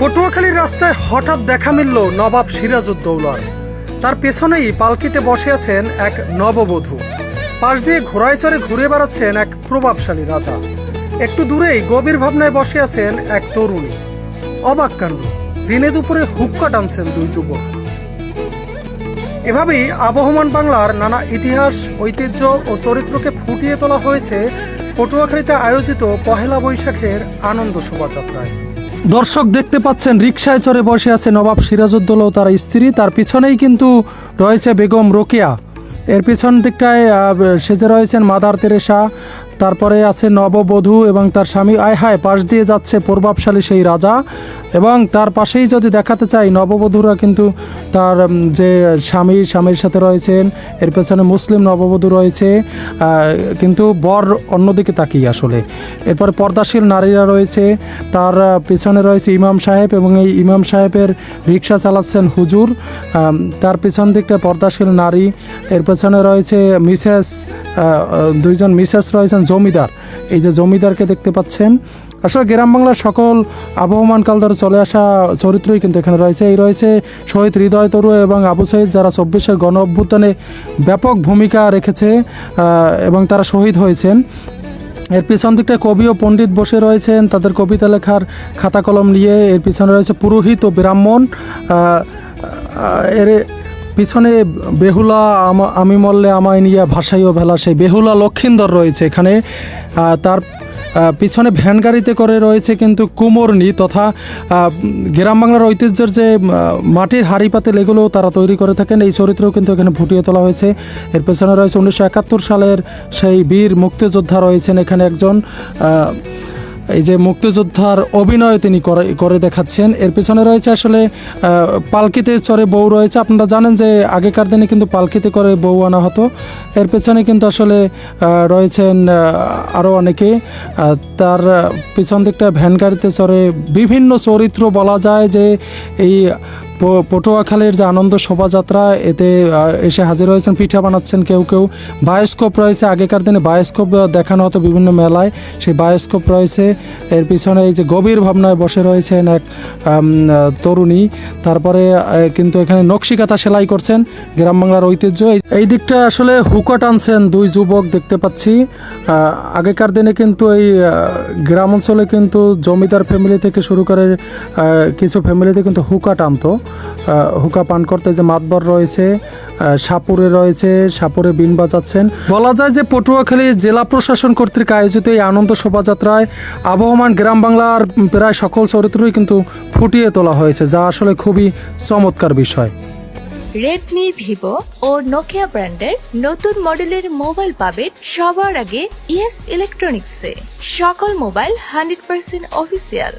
পটুয়াখালীর রাস্তায় হঠাৎ দেখা মিলল নবাব সিরাজউদ্দৌলার। তার পেছনেই পালকিতে বসে আছেন এক নববধূ। পাশ দিয়ে ঘোড়ায় চড়ে ঘুরে বেড়াচ্ছেন এক প্রভাবশালী রাজা। একটু দূরেই গভীর ভাবনায় বসে আছেন এক তরুণী। অবাক কাণ্ড, দিনে দুপুরে হুক্কা টানছেন দুই যুবক। এভাবেই আবহমান বাংলার নানা ইতিহাস, ঐতিহ্য ও চরিত্রকে ফুটিয়ে তোলা হয়েছে পটুয়াখালীতে আয়োজিত পহেলা বৈশাখের আনন্দ শোভাযাত্রায়। দর্শক দেখতে পাচ্ছেন রিক্সায় চড়ে বসে আছে নবাব সিরাজউদ্দৌলা ও তার স্ত্রী। তার পিছনেই কিন্তু রয়েছে বেগম রোকেয়া। এর পিছন দিকটায় সেজে রয়েছেন মাদার তেরেসা তারপরে আছে নববধূ এবং তার স্বামী আয় হায় পাশ দিয়ে যাচ্ছে প্রভাবশালী সেই রাজা। এবং তার পাশেই যদি দেখাতে চাই, নববধূরা কিন্তু তার যে স্বামী, স্বামীর সাথে রয়েছেন, এর পেছনে মুসলিম নববধূ রয়েছে কিন্তু বর অন্যদিকে তাকিয়ে আসলে। এরপরে পর্দাশীল নারীরা রয়েছে, তার পিছনে রয়েছে ইমাম সাহেব এবং এই ইমাম সাহেবের রিক্সা চালাচ্ছেন হুজুর। তার পিছন দিকটা পর্দাশীল নারী, এর পেছনে রয়েছে মিসেস দুইজন মিসেস রয়েছেন জমিদার। এই যে জমিদারকে দেখতে পাচ্ছেন, আসলে গ্রাম বাংলার সকল আবহমান কাল ধরে চলে আসা চরিত্রই কিন্তু এখানে রয়েছে। এই রয়েছে শহীদ হৃদয় তরু এবং আবু সাইদ যারা চব্বিশের গণ অভ্যুত্থানে ব্যাপক ভূমিকা রেখেছে এবং তারা শহীদ হয়েছেন। এর পিছন দিকটায় কবি ও পণ্ডিত বসে রয়েছেন। তাদের কবিতা লেখার খাতা কলম নিয়ে এর পিছনে রয়েছে পুরোহিত ও ব্রাহ্মণ। এর পিছনে বেহুলা, আমা- মল্লে আমায় নিয়ে ভাসাইও ভেলা, সেই বেহুলা লক্ষিন্দর রয়েছে এখানে। তার পিছনে ভ্যান গাড়িতে করে রয়েছে কিন্তু কুমোরনি তথা গ্রাম বাংলার ঐতিহ্যের যে মাটির হাড়ি পাতিল এগুলো তারা তৈরি করে থাকেন। এই চরিত্রও কিন্তু এখানে ফুটিয়ে তোলা হয়েছে। এর পেছনে রয়েছে উনিশশো একাত্তর সালের সেই বীর মুক্তিযোদ্ধা রয়েছেন এখানে একজন। এই যে মুক্তিযোদ্ধার অভিনয় তিনি করে করে দেখাচ্ছেন। এর পেছনে রয়েছে আসলে পালকিতে চড়ে বউ রয়েছে। আপনারা জানেন যে আগেকার দিনে কিন্তু পালকিতে করে বউ আনা হতো। এর পেছনে কিন্তু আসলে রয়েছেন আরও অনেকে। তার পিছন দিকটা ভ্যান গাড়িতে চড়ে বিভিন্ন চরিত্র বলা যায় যে এই পটুয়াখালীর যে আনন্দ শোভাযাত্রা, এতে এসে হাজির হয়েছেন, পিঠা বানাচ্ছেন কেউ কেউ। বায়োস্কোপ রয়েছে, আগেকার দিনে বায়োস্কোপ দেখানো হতো বিভিন্ন মেলায়। সেই বায়োস্কোপ রয়েছে। এর পিছনে এই যে গভীর ভাবনায় বসে রয়েছেন এক তরুণী। তারপরে কিন্তু এখানে নকশিকাতা সেলাই করছেন। গ্রাম বাংলার ঐতিহ্য। এই- দিকটা আসলে হুকা টানছেন দুই যুবক দেখতে পাচ্ছি। আগেকার দিনে কিন্তু এই গ্রাম অঞ্চলে কিন্তু জমিদার ফ্যামিলি থেকে শুরু করে কিছু ফ্যামিলিতে কিন্তু হুকা টানতো। হুকা পান করতে যে মাতবর রয়েছে সাপুরে রয়েছে, সাপুরে বিন বাজাচ্ছেন। বলা যায় যে পটুয়াখালী জেলা প্রশাসন কর্তৃক আয়োজিত এই আনন্দ শোভাযাত্রায় আবহমান গ্রাম বাংলার প্রায় সকল চরিত্রই কিন্তু ফুটিয়ে তোলা হয়েছে, যা আসলে খুবই চমৎকার বিষয়। রেডমি ভিভো ও নোকিয়া ব্র্যান্ডের নতুন মডেলের মোবাইল পাবেন সবার আগে ইয়েস ইলেকট্রনিক্সে সকল মোবাইল হান্ড্রেড পার্সেন্ট অফিসিয়াল।